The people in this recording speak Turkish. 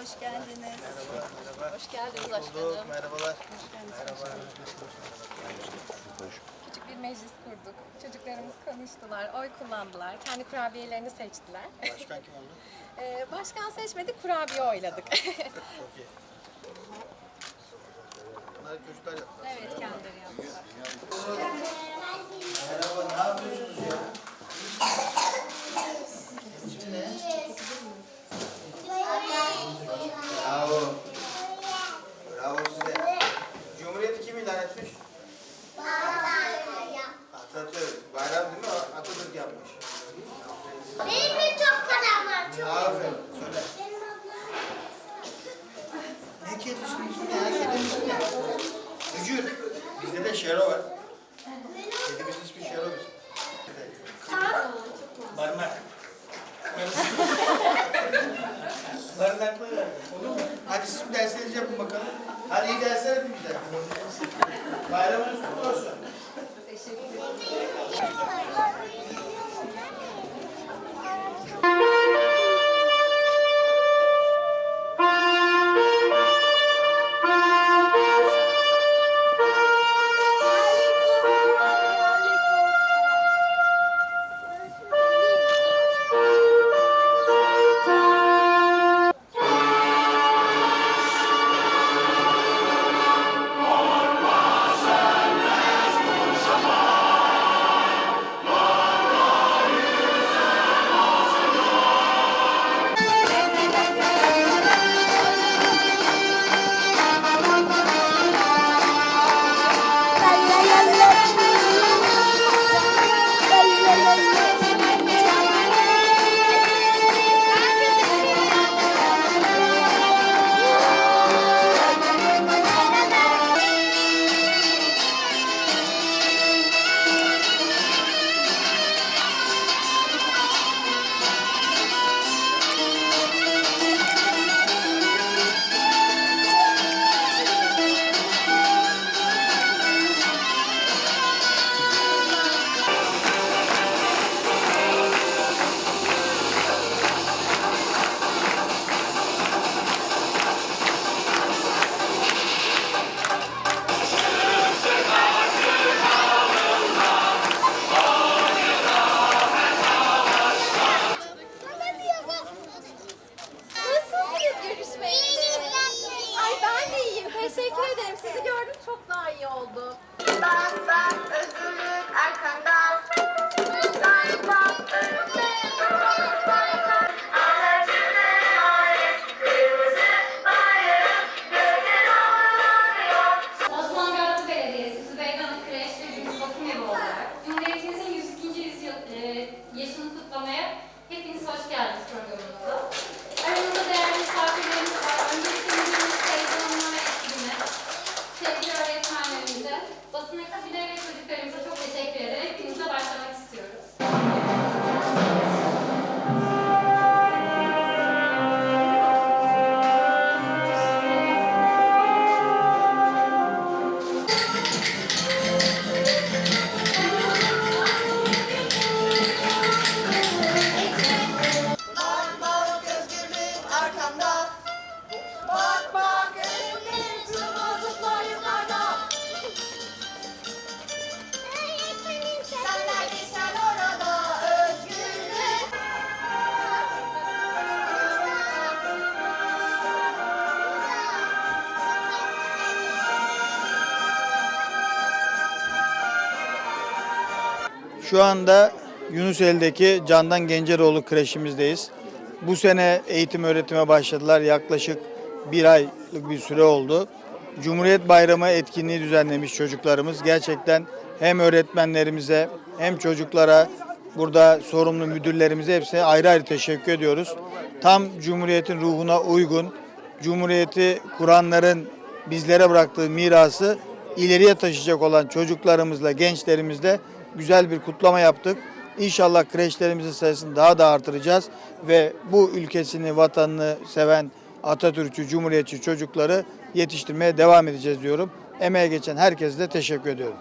Hoş geldiniz Bulduk, başkanım. merhabalar. Küçük bir meclis kurduk. Çocuklarımız konuştular, oy kullandılar. Kendi kurabiyelerini seçtiler. Başkan kim oldu? Ee, başkan seçmedik, kurabiye oyladık. Çok iyi. Bunları çocuklar yaptılar. evet, kendileri yaptılar. Merhaba, ne yapıyorsunuz ya? İsmi ne? Bravo. Bravo size. İlan etmiş? Atatürk. Bayram değil mi? Atatürk yapmış. Benim de çok param var. Çok. Aferin. Söyle. Ne kedisiniz ne? Vücut. Bizde de Şero var. Kedimizin ismi Şero bizim. Barınak. Barınaklı. Olur mu? Hadi siz bir derslerinizi yapın bakalım. Hadi iyi dersler. Bayramınız kutlu olsun. Gördüm çok daha iyi oldu. Bak bak özgürlük arkanda. Şu anda Yunusel'deki Candan Genceroğlu kreşimizdeyiz. Bu sene eğitim öğretime başladılar. Yaklaşık bir aylık bir süre oldu. Cumhuriyet Bayramı etkinliği düzenlemiş çocuklarımız. Gerçekten hem öğretmenlerimize hem çocuklara burada sorumlu müdürlerimize hepsine ayrı ayrı teşekkür ediyoruz. Tam Cumhuriyet'in ruhuna uygun, Cumhuriyeti kuranların bizlere bıraktığı mirası ileriye taşıyacak olan çocuklarımızla, gençlerimizle güzel bir kutlama yaptık. İnşallah kreşlerimizin sayısını daha da artıracağız ve bu ülkesini, vatanını seven Atatürkçü, Cumhuriyetçi çocukları yetiştirmeye devam edeceğiz diyorum. Emeğe geçen herkese de teşekkür ediyorum.